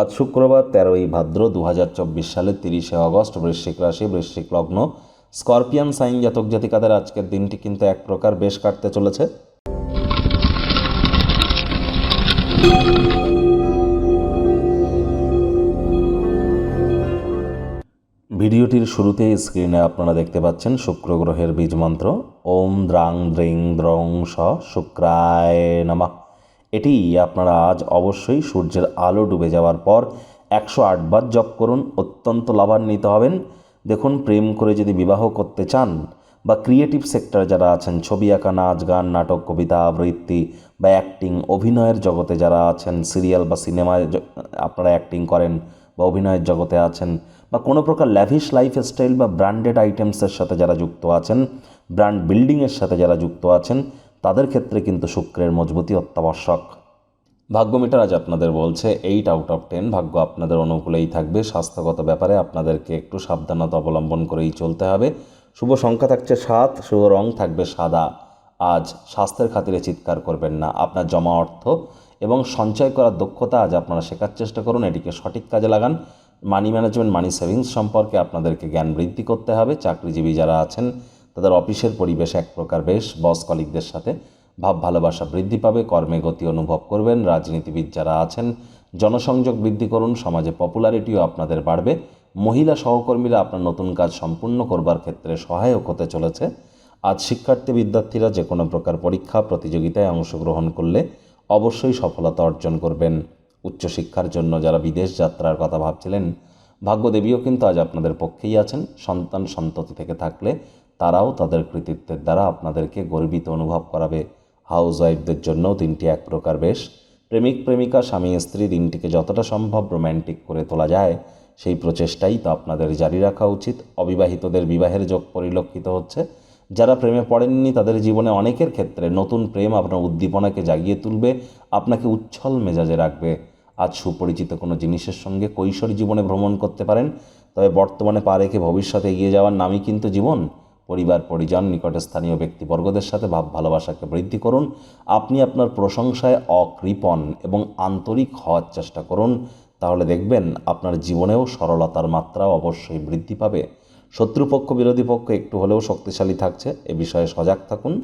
আজ শুক্রবার তেরোই ভাদ্র দু হাজার চব্বিশ সালের তিরিশে অগস্ট বৃশ্চিক রাশি, বৃশ্চিক লগ্ন। স্করপিয়ান সাইন জাতক জাতিকাদের আজকের দিনটি কিন্তু এক প্রকার বেশ কাটতে চলেছে। ভিডিওটির শুরুতে স্ক্রিনে আপনারা দেখতে পাচ্ছেন শুক্র গ্রহের বীজ মন্ত্র। ওম দ্রাং দ্রিং দ্রং স শুক্রায় নমঃ। এটি আপনারা আজ অবশ্যই সূর্যের আলো ডুবে যাওয়ার পর একশো আটবার জপ করুন, অত্যন্ত লাভান্বিত হবেন। দেখুন, প্রেম করে যদি বিবাহ করতে চান বা ক্রিয়েটিভ সেক্টর যারা আছেন, ছবি আঁকা, নাচ, গান, নাটক, কবিতা, আবৃত্তি বা অ্যাক্টিং অভিনয়ের জগতে যারা আছেন সিরিয়াল বা সিনেমায় আপনারা অ্যাক্টিং করেন বা অভিনয়ের জগতে আছেন বা কোনো প্রকার ল্যাভিশ লাইফস্টাইল বা ব্র্যান্ডেড আইটেমসের সাথে যারা যুক্ত আছেন ব্র্যান্ড বিল্ডিংয়ের সাথে যারা যুক্ত আছেন তাদের ক্ষেত্রে কিন্তু শুক্রের মজবুতি অত্যাবশ্যক। ভাগ্য মিটার আজ আপনাদের বলছে এইট আউট অফ টেন ভাগ্য আপনাদের অনুকূলেই থাকবে। স্বাস্থ্যগত ব্যাপারে আপনাদেরকে একটু সাবধানতা অবলম্বন করেই চলতে হবে। শুভ সংখ্যা থাকছে সাত, শুভ রং থাকবে সাদা। আজ স্বাস্থ্যের খাতিরে চিৎকার করবেন না। আপনার জমা অর্থ এবং সঞ্চয় করার দক্ষতা আজ আপনারা শেখার চেষ্টা করুন। এটিকে সঠিক কাজে লাগান। মানি ম্যানেজমেন্ট মানি সেভিংস সম্পর্কে আপনাদেরকে জ্ঞান বৃদ্ধি করতে হবে। চাকরিজীবী যারা আছেন তাদের অফিসের পরিবেশ এক প্রকার বেশ বস কলিকদের সাথে ভাব ভালোবাসা বৃদ্ধি পাবে, কর্মে গতি অনুভব করবেন, রাজনীতিবিদ যারা আছেন, জনসংযোগ বৃদ্ধি করুন, সমাজে পপুলারিটিও আপনাদের বাড়বে, মহিলা সহকর্মীরা আপনার নতুন কাজ সম্পূর্ণ করবার ক্ষেত্রে সহায়ক হতে চলেছে। আজ শিক্ষার্থী বিদ্যার্থীরা যে কোনো প্রকার পরীক্ষা, প্রতিযোগিতায় অংশগ্রহণ করলে অবশ্যই সফলতা অর্জন করবেন। উচ্চশিক্ষার জন্য যারা বিদেশ যাত্রার কথা ভাবছিলেন, ভাগ্যদেবীও কিন্তু আজ আপনাদের পক্ষেই আছেন। সন্তান সন্ততি থেকে থাকলে তারাও তাদের কৃতিত্বের দ্বারা আপনাদেরকে গর্বিত অনুভব করাবে। হাউস ওয়াইফদের জন্যও দিনটি এক প্রকার বেশ। প্রেমিক, প্রেমিকা, স্বামী, স্ত্রী, দিনটিকে যতটা সম্ভব রোম্যান্টিক করে তোলা যায়, সেই প্রচেষ্টাই তো আপনাদের জারি রাখা উচিত। অবিবাহিতদের বিবাহের যোগ পরিলক্ষিত হচ্ছে। যারা প্রেমে পড়েননি, তাদের জীবনে অনেকের ক্ষেত্রে নতুন প্রেম আপনার উদ্দীপনাকে জাগিয়ে তুলবে, আপনাকে উচ্ছল মেজাজে রাখবে। আজ সুপরিচিত কোনো জিনিসের সঙ্গে কৈশোর জীবনে ভ্রমণ করতে পারেন, তবে বর্তমানে পা রেখে ভবিষ্যতে এগিয়ে যাওয়ার নামই কিন্তু জীবন। পরিবার, পরিজন, নিকটে স্থানীয় ব্যক্তিবর্গদের সাথে ভাব, ভালোবাসাকে বৃদ্ধি করুন। আপনি আপনার প্রশংসায় অকৃপণ এবং আন্তরিক হওয়ার চেষ্টা করুন। তাহলে দেখবেন আপনার জীবনেও সরলতার মাত্রা অবশ্যই বৃদ্ধি পাবে। শত্রুপক্ষ, বিরোধী পক্ষ একটু হলেও শক্তিশালী থাকছে। এ বিষয়ে সজাগ থাকুন।